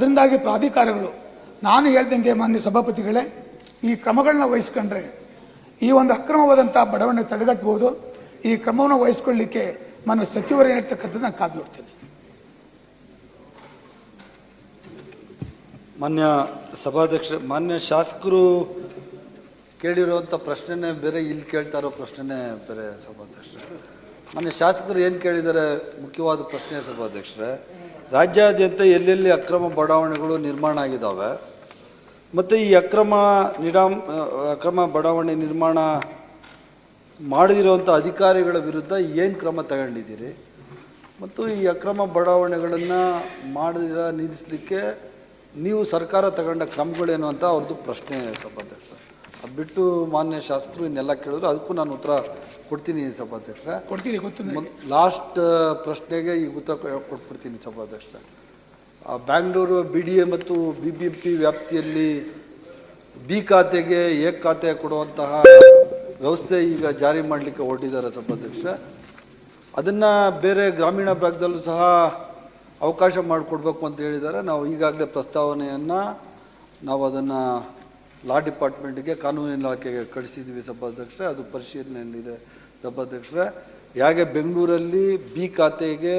ಅದರಿಂದಾಗಿ ಪ್ರಾಧಿಕಾರಗಳು, ನಾನು ಹೇಳ್ದಂಗೆ ಮಾನ್ಯ ಸಭಾಪತಿಗಳೇ, ಈ ಕ್ರಮಗಳನ್ನ ವಹಿಸ್ಕೊಂಡ್ರೆ, ಈ ಒಂದು ಅಕ್ರಮವಾದಂಥ ಬಡವಣೆ ತಡೆಗಟ್ಬೋದು, ಈ ಕ್ರಮವನ್ನು ವಹಿಸ್ಕೊಳ್ಳಿಕ್ಕೆ ಮಾನ್ಯ ಸಚಿವರು ನಾನು ಕಾದು ನೋಡ್ತೀನಿ ಮಾನ್ಯ ಸಭಾಧ್ಯಕ್ಷ ಮಾನ್ಯ ಶಾಸಕರು ಕೇಳಿರುವಂಥ ಪ್ರಶ್ನೆನೇ ಬೇರೆ, ಇಲ್ಲಿ ಕೇಳ್ತಾ ಇರೋ ಪ್ರಶ್ನೆನೇ ಬೇರೆ ಸಭಾಧ್ಯಕ್ಷರೇ. ಮಾನ್ಯ ಶಾಸಕರು ಏನು ಕೇಳಿದ್ದಾರೆ, ಮುಖ್ಯವಾದ ಪ್ರಶ್ನೆ ಸಭಾಧ್ಯಕ್ಷರೇ ರಾಜ್ಯಾದ್ಯಂತ ಎಲ್ಲೆಲ್ಲಿ ಅಕ್ರಮ ಬಡಾವಣೆಗಳು ನಿರ್ಮಾಣ ಆಗಿದ್ದಾವೆ ಮತ್ತು ಈ ಅಕ್ರಮ ನಿಡಾಮ್, ಅಕ್ರಮ ಬಡಾವಣೆ ನಿರ್ಮಾಣ ಮಾಡದಿರುವಂಥ ಅಧಿಕಾರಿಗಳ ವಿರುದ್ಧ ಏನು ಕ್ರಮ ತಗೊಂಡಿದ್ದೀರಿ? ಮತ್ತು ಈ ಅಕ್ರಮ ಬಡಾವಣೆಗಳನ್ನು ಮಾಡದಿರ, ನಿಲ್ಲಿಸಲಿಕ್ಕೆ ನೀವು ಸರ್ಕಾರ ತಗೊಂಡ ಕ್ರಮಗಳೇನು ಅಂತ ಅವ್ರದ್ದು ಪ್ರಶ್ನೆ ಸಂಬಂಧ ಬಿಟ್ಟು ಮಾನ್ಯ ಶಾಸಕರು ಇನ್ನೆಲ್ಲ ಕೇಳಿದ್ರು ಅದಕ್ಕೂ ನಾನು ಉತ್ತರ ಕೊಡ್ತೀನಿ ಸಭಾಧ್ಯಕ್ಷ ಕೊಡ್ತೀನಿ ಗೊತ್ತು. ಲಾಸ್ಟ್ ಪ್ರಶ್ನೆಗೆ ಈಗ ಉತ್ತರ ಕೊಟ್ಬಿಡ್ತೀನಿ ಸಭಾಧ್ಯಕ್ಷ ಬ್ಯಾಂಗ್ಳೂರು ಬಿ ಡಿ ಎ ಮತ್ತು ಬಿ ಬಿ ಎಂ ಪಿ ವ್ಯಾಪ್ತಿಯಲ್ಲಿ ಬಿ ಖಾತೆಗೆ ಎ ಖಾತೆ ಕೊಡುವಂತಹ ವ್ಯವಸ್ಥೆ ಈಗ ಜಾರಿ ಮಾಡಲಿಕ್ಕೆ ಹೊರಟಿದ್ದಾರೆ ಸಭಾಧ್ಯಕ್ಷ ಅದನ್ನು ಬೇರೆ ಗ್ರಾಮೀಣ ಭಾಗದಲ್ಲೂ ಸಹ ಅವಕಾಶ ಮಾಡಿಕೊಡ್ಬೇಕು ಅಂತ ಹೇಳಿದ್ದಾರೆ. ನಾವು ಈಗಾಗಲೇ ಪ್ರಸ್ತಾವನೆಯನ್ನು ನಾವು ಅದನ್ನು ಲಾ ಡಿಪಾರ್ಟ್ಮೆಂಟ್ಗೆ ಕಾನೂನು ಇಲಾಖೆಗೆ ಕಳಿಸಿದ್ವಿ ಸಭಾಧ್ಯಕ್ಷರೇ. ಅದು ಪರಿಶೀಲನೆಯಲ್ಲಿದೆ ಸಭಾಧ್ಯಕ್ಷರೇ. ಹೇಗೆ ಬೆಂಗಳೂರಲ್ಲಿ ಬಿ ಖಾತೆಗೆ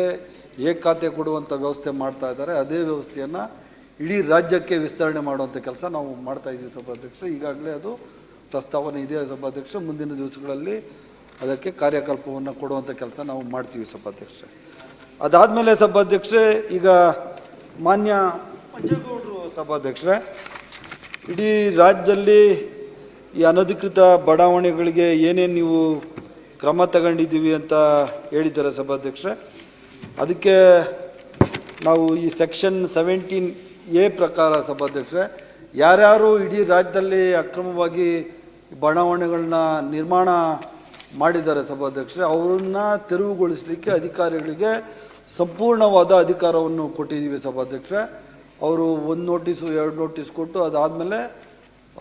ಎ ಖಾತೆ ಕೊಡುವಂಥ ವ್ಯವಸ್ಥೆ ಮಾಡ್ತಾ ಇದ್ದಾರೆ, ಅದೇ ವ್ಯವಸ್ಥೆಯನ್ನು ಇಡೀ ರಾಜ್ಯಕ್ಕೆ ವಿಸ್ತರಣೆ ಮಾಡುವಂಥ ಕೆಲಸ ನಾವು ಮಾಡ್ತಾ ಇದ್ದೀವಿ ಸಭಾಧ್ಯಕ್ಷರು. ಈಗಾಗಲೇ ಅದು ಪ್ರಸ್ತಾವನೆ ಇದೆ ಸಭಾಧ್ಯಕ್ಷ ಮುಂದಿನ ದಿವಸಗಳಲ್ಲಿ ಅದಕ್ಕೆ ಕಾರ್ಯಕಲ್ಪವನ್ನು ಕೊಡುವಂಥ ಕೆಲಸ ನಾವು ಮಾಡ್ತೀವಿ ಸಭಾಧ್ಯಕ್ಷರೇ. ಅದಾದಮೇಲೆ ಸಭಾಧ್ಯಕ್ಷರೇ, ಈಗ ಮಾನ್ಯ ಮಂಜೇಗೌಡರು ಸಭಾಧ್ಯಕ್ಷರೇ ಇಡೀ ರಾಜ್ಯದಲ್ಲಿ ಈ ಅನಧಿಕೃತ ಬಡಾವಣೆಗಳಿಗೆ ಏನೇನು ನೀವು ಕ್ರಮ ತಗೊಂಡಿದ್ದೀವಿ ಅಂತ ಹೇಳಿದ್ದಾರೆ ಸಭಾಧ್ಯಕ್ಷರೇ. ಅದಕ್ಕೆ ನಾವು ಈ ಸೆಕ್ಷನ್ ಸೆವೆಂಟೀನ್ ಎ ಪ್ರಕಾರ ಸಭಾಧ್ಯಕ್ಷರೇ, ಯಾರ್ಯಾರು ಇಡೀ ರಾಜ್ಯದಲ್ಲಿ ಅಕ್ರಮವಾಗಿ ಬಡಾವಣೆಗಳನ್ನ ನಿರ್ಮಾಣ ಮಾಡಿದ್ದಾರೆ ಸಭಾಧ್ಯಕ್ಷರೇ, ಅವರನ್ನ ತೆರವುಗೊಳಿಸಲಿಕ್ಕೆ ಅಧಿಕಾರಿಗಳಿಗೆ ಸಂಪೂರ್ಣವಾದ ಅಧಿಕಾರವನ್ನು ಕೊಟ್ಟಿದ್ದೀವಿ ಸಭಾಧ್ಯಕ್ಷರೇ. ಅವರು ಒಂದು ನೋಟಿಸು, ಎರಡು ನೋಟಿಸ್ ಕೊಟ್ಟು ಅದಾದಮೇಲೆ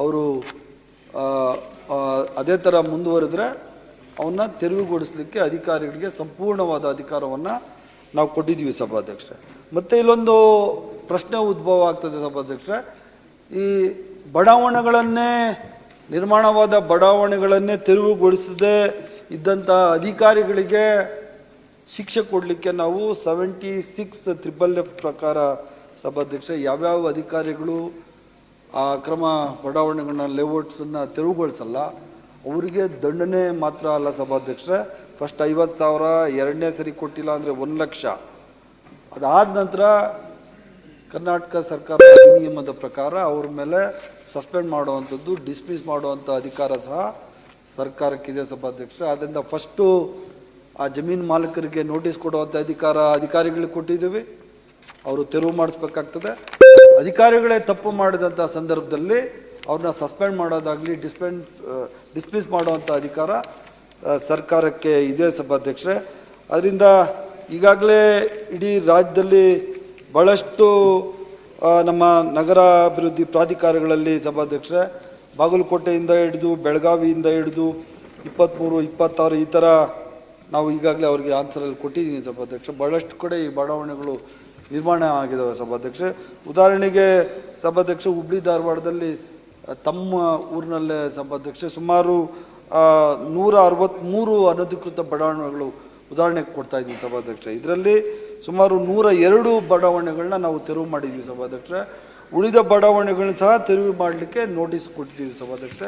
ಅವರು ಅದೇ ಥರ ಮುಂದುವರೆದ್ರೆ ಅವನ್ನ ತೆರವುಗೊಳಿಸಲಿಕ್ಕೆ ಅಧಿಕಾರಿಗಳಿಗೆ ಸಂಪೂರ್ಣವಾದ ಅಧಿಕಾರವನ್ನು ನಾವು ಕೊಟ್ಟಿದ್ದೀವಿ ಸಭಾಧ್ಯಕ್ಷರೇ. ಮತ್ತು ಇಲ್ಲೊಂದು ಪ್ರಶ್ನೆ ಉದ್ಭವ ಆಗ್ತದೆ ಸಭಾಧ್ಯಕ್ಷರೇ. ಈ ಬಡಾವಣೆಗಳನ್ನೇ, ನಿರ್ಮಾಣವಾದ ಬಡಾವಣೆಗಳನ್ನೇ ತೆರವುಗೊಳಿಸದೆ ಇದ್ದಂಥ ಅಧಿಕಾರಿಗಳಿಗೆ ಶಿಕ್ಷೆ ಕೊಡಲಿಕ್ಕೆ ನಾವು ಸೆವೆಂಟಿ ಸಿಕ್ಸ್ ತ್ರಿಬಲ್ ಎಫ್ ಪ್ರಕಾರ ಸಭಾಧ್ಯಕ್ಷ, ಯಾವ್ಯಾವ ಅಧಿಕಾರಿಗಳು ಆ ಅಕ್ರಮ ಬಡಾವಣೆಗಳನ್ನ ಲೇಔಟ್ಸನ್ನು ತೆರವುಗೊಳಿಸಲ್ಲ, ಅವರಿಗೆ ದಂಡನೆ ಮಾತ್ರ ಅಲ್ಲ ಸಭಾಧ್ಯಕ್ಷರೇ ಫಸ್ಟ್ ಐವತ್ತು ಸಾವಿರ, ಎರಡನೇ ಸರಿ ಕೊಟ್ಟಿಲ್ಲ ಅಂದರೆ ಒಂದು ಲಕ್ಷ. ಅದಾದ ನಂತರ ಕರ್ನಾಟಕ ಸರ್ಕಾರ ನಿಯಮದ ಪ್ರಕಾರ ಅವ್ರ ಮೇಲೆ ಸಸ್ಪೆಂಡ್ ಮಾಡುವಂಥದ್ದು, ಡಿಸ್ಮಿಸ್ ಮಾಡುವಂಥ ಅಧಿಕಾರ ಸಹ ಸರ್ಕಾರಕ್ಕಿದೆ ಸಭಾಧ್ಯಕ್ಷ. ಆದ್ದರಿಂದ ಫಸ್ಟು ಆ ಜಮೀನು ಮಾಲೀಕರಿಗೆ ನೋಟಿಸ್ ಕೊಡುವಂಥ ಅಧಿಕಾರ ಅಧಿಕಾರಿಗಳಿಗೆ ಕೊಟ್ಟಿದ್ದೀವಿ. ಅವರು ತೆರವು ಮಾಡಿಸ್ಬೇಕಾಗ್ತದೆ. ಅಧಿಕಾರಿಗಳೇ ತಪ್ಪು ಮಾಡಿದಂಥ ಸಂದರ್ಭದಲ್ಲಿ ಅವ್ರನ್ನ ಸಸ್ಪೆಂಡ್ ಮಾಡೋದಾಗಲಿ, ಡಿಸ್ಪೆಂಡ್ ಡಿಸ್ಮಿಸ್ ಮಾಡುವಂಥ ಅಧಿಕಾರ ಸರ್ಕಾರಕ್ಕೆ ಇದೆ ಸಭಾಧ್ಯಕ್ಷರೇ. ಅದರಿಂದ ಈಗಾಗಲೇ ಇಡೀ ರಾಜ್ಯದಲ್ಲಿ ಭಾಳಷ್ಟು ನಮ್ಮ ನಗರಾಭಿವೃದ್ಧಿ ಪ್ರಾಧಿಕಾರಗಳಲ್ಲಿ ಸಭಾಧ್ಯಕ್ಷರೇ, ಬಾಗಲಕೋಟೆಯಿಂದ ಹಿಡಿದು, ಬೆಳಗಾವಿಯಿಂದ ಹಿಡಿದು ಇಪ್ಪತ್ತ್ಮೂರು ಇಪ್ಪತ್ತಾರು ಈ ಥರ ನಾವು ಈಗಾಗಲೇ ಅವರಿಗೆ ಆನ್ಸರಲ್ಲಿ ಕೊಟ್ಟಿದ್ದೀನಿ ಸಭಾಧ್ಯಕ್ಷ ಭಾಳಷ್ಟು ಕಡೆ ಈ ಬಡಾವಣೆಗಳು ನಿರ್ಮಾಣ ಆಗಿದ್ದಾವೆ ಸಭಾಧ್ಯಕ್ಷ. ಉದಾಹರಣೆಗೆ ಸಭಾಧ್ಯಕ್ಷ ಹುಬ್ಳಿ ಧಾರವಾಡದಲ್ಲಿ ತಮ್ಮ ಊರಿನಲ್ಲೇ ಸಭಾಧ್ಯಕ್ಷ, ಸುಮಾರು ನೂರ ಅರವತ್ತ್ಮೂರು ಅನಧಿಕೃತ ಬಡಾವಣೆಗಳು ಉದಾಹರಣೆಗೆ ಕೊಡ್ತಾ ಇದ್ದೀವಿ ಸಭಾಧ್ಯಕ್ಷ. ಇದರಲ್ಲಿ ಸುಮಾರು ನೂರ ಎರಡು ಬಡಾವಣೆಗಳನ್ನ ನಾವು ತೆರವು ಮಾಡಿದ್ದೀವಿ ಸಭಾಧ್ಯಕ್ಷ. ಉಳಿದ ಬಡಾವಣೆಗಳನ್ನ ಸಹ ತೆರವು ಮಾಡಲಿಕ್ಕೆ ನೋಟಿಸ್ ಕೊಟ್ಟಿದ್ದೀವಿ ಸಭಾಧ್ಯಕ್ಷ.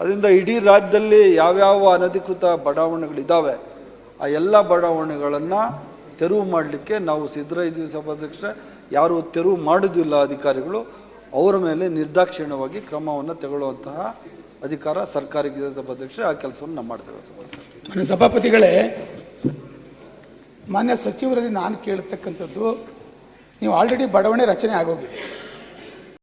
ಅದರಿಂದ ಇಡೀ ರಾಜ್ಯದಲ್ಲಿ ಯಾವ್ಯಾವ ಅನಧಿಕೃತ ಬಡಾವಣೆಗಳಿದ್ದಾವೆ ಆ ಎಲ್ಲ ಬಡಾವಣೆಗಳನ್ನು ತೆರವು ಮಾಡಲಿಕ್ಕೆ ನಾವು ಸಿದ್ದರಾಮಯ್ಯ ಸಭಾಧ್ಯಕ್ಷ ಯಾರು ತೆರವು ಮಾಡೋದಿಲ್ಲ ಅಧಿಕಾರಿಗಳು, ಅವರ ಮೇಲೆ ನಿರ್ದಾಕ್ಷಿಣ್ಯವಾಗಿ ಕ್ರಮವನ್ನು ತಗೊಳ್ಳುವಂತಹ ಅಧಿಕಾರ ಸರ್ಕಾರಕ್ಕಿದೆ ಸಭಾಧ್ಯಕ್ಷ ಆ ಕೆಲಸವನ್ನು ನಾವು ಮಾಡ್ತೇವೆ ಸಭಾಧ್ಯಕ್ಷ ಸಭಾಪತಿಗಳೇ, ಮಾನ್ಯ ಸಚಿವರಲ್ಲಿ ನಾನು ಕೇಳ್ತಕ್ಕಂಥದ್ದು, ನೀವು ಆಲ್ರೆಡಿ ಬಡವಣೆ ರಚನೆ ಆಗೋಗಿದೆ.